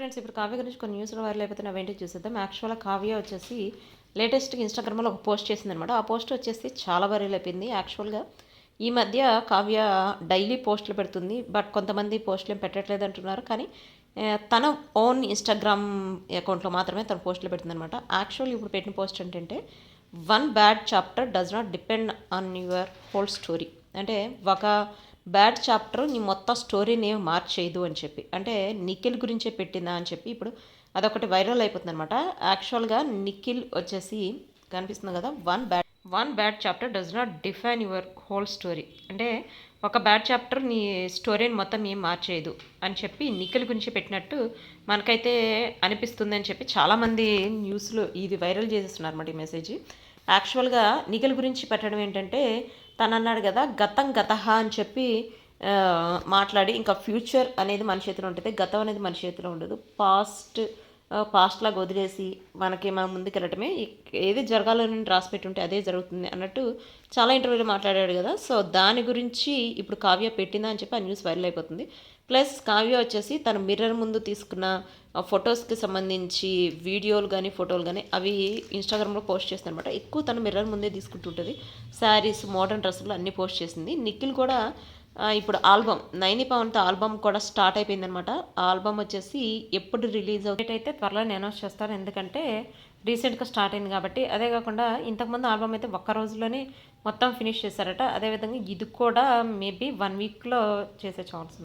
Friends ఇప్పుడు కావ్య గురించి కొన్ని న్యూస్లో వైరల్ అయిపోతున్న వెంటనే చూసేద్దాం. యాక్చువల్గా కావ్య వచ్చేసి లేటెస్ట్గా ఇన్స్టాగ్రామ్లో ఒక పోస్ట్ చేసింది అనమాట ఆ పోస్ట్ వచ్చేసి చాలా వైరల్ అయిపోయింది. యాక్చువల్గా ఈ మధ్య కావ్య డైలీ పోస్టులు పెడుతుంది. బట్ కొంతమంది పోస్టులు ఏం పెట్టట్లేదు అంటున్నారు. కానీ తన ఓన్ ఇన్స్టాగ్రామ్ అకౌంట్లో మాత్రమే తన పోస్టులు పెడుతుంది అనమాట యాక్చువల్ ఇప్పుడు పెట్టిన పోస్ట్ ఏంటంటే one bad chapter does not depend on your whole story అంటే ఒక బ్యాడ్ చాప్టర్ నీ మొత్తం స్టోరీని ఏమి మార్చేయదు అని చెప్పి. అంటే నిఖిల్ గురించే పెట్టిందా అని చెప్పి ఇప్పుడు అదొకటి వైరల్ అయిపోతుంది అనమాట యాక్చువల్గా నిఖిల్ వచ్చేసి కనిపిస్తుంది కదా one bad one bad chapter does not define your whole story. అంటే ఒక బ్యాడ్ చాప్టర్ నీ స్టోరీని మొత్తం ఏం మార్చేయదు అని చెప్పి నిఖిల్ గురించి పెట్టినట్టు మనకైతే అనిపిస్తుంది అని చెప్పి చాలామంది న్యూస్లో ఇది వైరల్ చేసేస్తున్నారు అన్నమాట ఈ మెసేజ్. యాక్చువల్గా నిఖిల్ గురించి పెట్టడం ఏంటంటే తను అన్నాడు కదా గతం గతహ అని చెప్పి మాట్లాడి ఇంకా ఫ్యూచర్ అనేది మన చేతిలో ఉంటుంది గతం అనేది మన చేతిలో ఉండదు. పాస్ట్ పాస్ట్లాగా వదిలేసి మనకి మనం ముందుకు వెళ్ళటమే. ఇక్- ఏది జరగాలని రాసి పెట్టుంటే అదే జరుగుతుంది అన్నట్టు చాలా ఇంటర్వ్యూలో మాట్లాడాడు కదా. సో దాని గురించి ఇప్పుడు కావ్య పెట్టిందా అని చెప్పి ఆ న్యూస్ వైరల్ అయిపోతుంది. ప్లస్ కావ్య వచ్చేసి తన మిర్రర్ ముందు తీసుకున్న ఫొటోస్కి సంబంధించి వీడియోలు కానీ ఫోటోలు కానీ అవి ఇన్స్టాగ్రామ్లో పోస్ట్ చేస్తుంది అనమాట ఎక్కువ తను మిర్రర్ ముందే తీసుకుంటుంటుంది. శారీస్ మోడర్న్ డ్రెస్సులు అన్నీ పోస్ట్ చేసింది. నిఖిల్ కూడా ఇప్పుడు ఆల్బమ్ నైని పవన్తో ఆల్బమ్ కూడా స్టార్ట్ అయిపోయిందనమాట అనమాట ఆల్బమ్ వచ్చేసి ఎప్పుడు రిలీజ్ అవుతుంది? అయితే త్వరలో అనౌన్స్ చేస్తారు. ఎందుకంటే రీసెంట్గా స్టార్ట్ అయింది కాబట్టి. అదే కాకుండా ఇంతకుముందు ఆల్బమ్ అయితే ఒక్క రోజులోనే మొత్తం ఫినిష్ చేశారట. అదేవిధంగా ఇది కూడా మేబీ వన్ వీక్లో చేసే ఛాన్స్